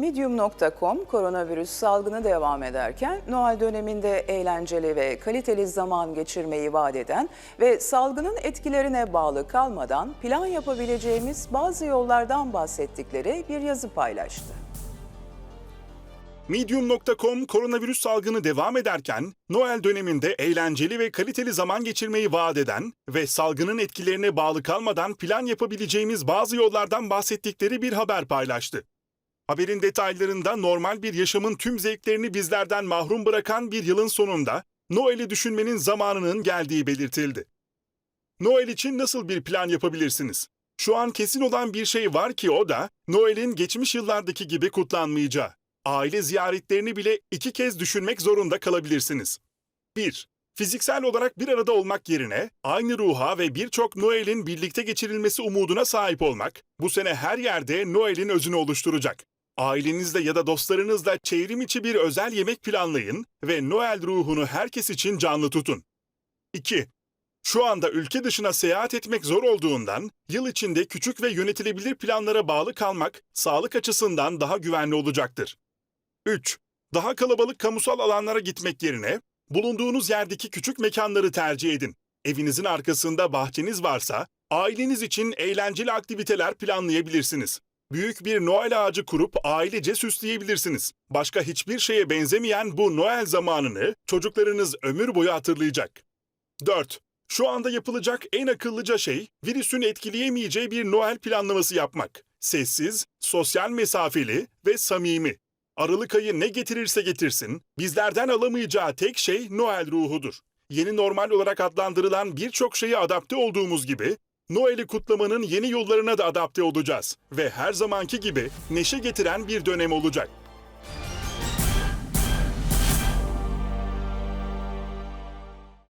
Medium.com koronavirüs salgını devam ederken Noel döneminde eğlenceli ve kaliteli zaman geçirmeyi vaat eden ve salgının etkilerine bağlı kalmadan plan yapabileceğimiz bazı yollardan bahsettikleri bir yazı paylaştı. Medium.com koronavirüs salgını devam ederken Noel döneminde eğlenceli ve kaliteli zaman geçirmeyi vaat eden ve salgının etkilerine bağlı kalmadan plan yapabileceğimiz bazı yollardan bahsettikleri bir haber paylaştı. Haberin detaylarında normal bir yaşamın tüm zevklerini bizlerden mahrum bırakan bir yılın sonunda Noel'i düşünmenin zamanının geldiği belirtildi. Noel için nasıl bir plan yapabilirsiniz? Şu an kesin olan bir şey var ki o da Noel'in geçmiş yıllardaki gibi kutlanmayacağı. Aile ziyaretlerini bile iki kez düşünmek zorunda kalabilirsiniz. 1. Fiziksel olarak bir arada olmak yerine aynı ruha ve birçok Noel'in birlikte geçirilmesi umuduna sahip olmak, bu sene her yerde Noel'in özünü oluşturacak. Ailenizle ya da dostlarınızla çevrim içi bir özel yemek planlayın ve Noel ruhunu herkes için canlı tutun. 2. Şu anda ülke dışına seyahat etmek zor olduğundan, yıl içinde küçük ve yönetilebilir planlara bağlı kalmak sağlık açısından daha güvenli olacaktır. 3. Daha kalabalık kamusal alanlara gitmek yerine bulunduğunuz yerdeki küçük mekanları tercih edin. Evinizin arkasında bahçeniz varsa aileniz için eğlenceli aktiviteler planlayabilirsiniz. Büyük bir Noel ağacı kurup ailece süsleyebilirsiniz. Başka hiçbir şeye benzemeyen bu Noel zamanını çocuklarınız ömür boyu hatırlayacak. 4. Şu anda yapılacak en akıllıca şey virüsün etkileyemeyeceği bir Noel planlaması yapmak. Sessiz, sosyal mesafeli ve samimi. Aralık ayı ne getirirse getirsin, bizlerden alamayacağı tek şey Noel ruhudur. Yeni normal olarak adlandırılan birçok şeye adapte olduğumuz gibi, Noel'i kutlamanın yeni yollarına da adapte olacağız ve her zamanki gibi neşe getiren bir dönem olacak.